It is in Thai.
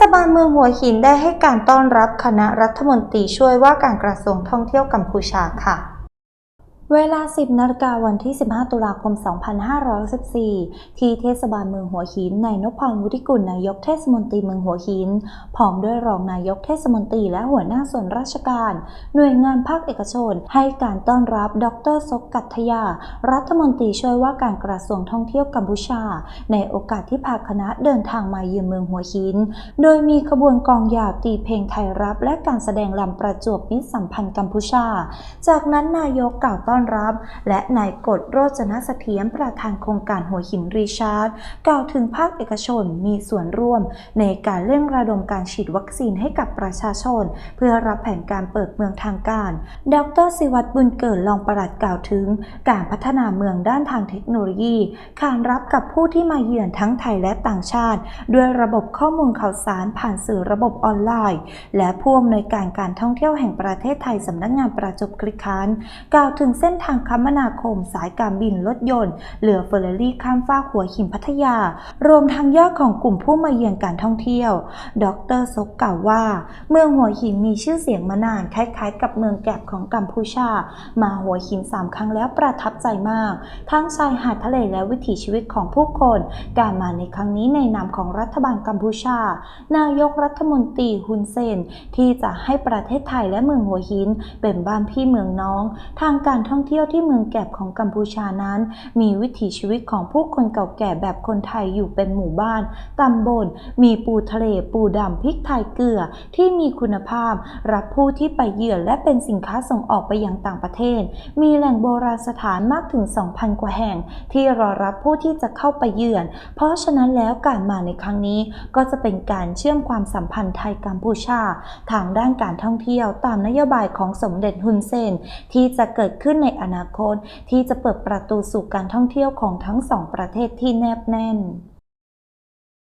ศบาลเมืองหัวหินได้ให้การต้อนรับคณะรัฐมนตรีช่วยว่าการกระทรวงท่องเที่ยวกัมพูชาค่ะ เวลา 10นาฬิกาวันที่ 15 ตุลาคม 2514 ที่เทศบาลเมืองหัวหิน นายนพพรวุฒิกุลนายกเทศมนตรีเมืองหัวหิน พร้อมด้วยรองนายกเทศมนตรีและหัวหน้าส่วนราชการ หน่วยงานภาคเอกชน ให้การต้อนรับ ดรซกกัตยา รัฐมนตรีช่วยว่าการกระทรวงท่องเที่ยวกัมพูชา ในโอกาสที่พาคณะเดินทางมาเยือนเมืองหัวหิน โดยมีขบวนกองยาวตีเพลงไทยรับ และการแสดงลำประจวบมิตรสัมพันธ์กัมพูชา จากนั้นนายกกล่าวต้อนรับ และนายกฎโรจนเสถียรประธานโครงการหัวหินรีชาร์ดกล่าวถึงภาคเอกชนมีส่วนร่วม ในการเร่งระดมการฉีดวัคซีนให้กับประชาชน เพื่อรับแผนการเปิดเมืองทางการ ดรศิวัตรบุญเกิดรองปลัดกล่าวถึง การพัฒนาเมืองด้านทางเทคโนโลยีขานรับกับผู้ที่มาเยือนทั้งไทยและต่างชาติ ด้วยระบบข้อมูลข่าวสารผ่านสื่อระบบออนไลน์ และผู้อำนวยการการท่องเที่ยวแห่งประเทศไทยสำนักงานประจบคลิกคันกล่าวถึงเส้น้นทางคมนาคม สายการบินรถยนต์เรือเฟอร์รารี่ข้ามฟากหัวหินพัทยา รวมทั้งยอดของกลุ่มผู้มาเยือนการท่องเที่ยว ดรซกกล่าวว่า เมืองหัวหินมีชื่อเสียงมานานคล้ายๆ กับเมืองแกบของกัมพูชา มาหัวหินสามครั้งแล้วประทับใจมาก ทั้งชายหาดทะเลและวิถีชีวิตของผู้คน การมาในครั้งนี้ในนามของรัฐบาลกัมพูชา นายกรัฐมนตรีฮุนเซนที่จะให้ประเทศไทยและเมืองหัวหินเป็นบ้านพี่เมืองน้อง ทางการท่ององเที่ยวที่เมืองแกบของกัมพูชานั้น มีวิถีชีวิตของผู้คนเก่าแก่แบบคนไทยอยู่เป็นหมู่บ้านตำบล มีปูทะเล ปูดำพริกไทยเกลือที่มีคุณภาพ รับผู้ที่ไปเยือนและเป็นสินค้าส่งออกไปยังต่างประเทศ มีแหล่งโบราณสถานมากถึง 2,000 กว่าแห่ง ที่รอรับผู้ที่จะเข้าไปเยือน เพราะฉะนั้นแล้วการมาในครั้งนี้ก็จะเป็นการเชื่อมความสัมพันธ์ไทยกัมพูชา ทางด้านการท่องเที่ยวตามนโยบายของสมเด็จฮุนเซนที่จะเกิดขึ้นในในอนาคตที่จะเปิดประตูสู่การท่องเที่ยวของทั้งสองประเทศที่แนบแน่น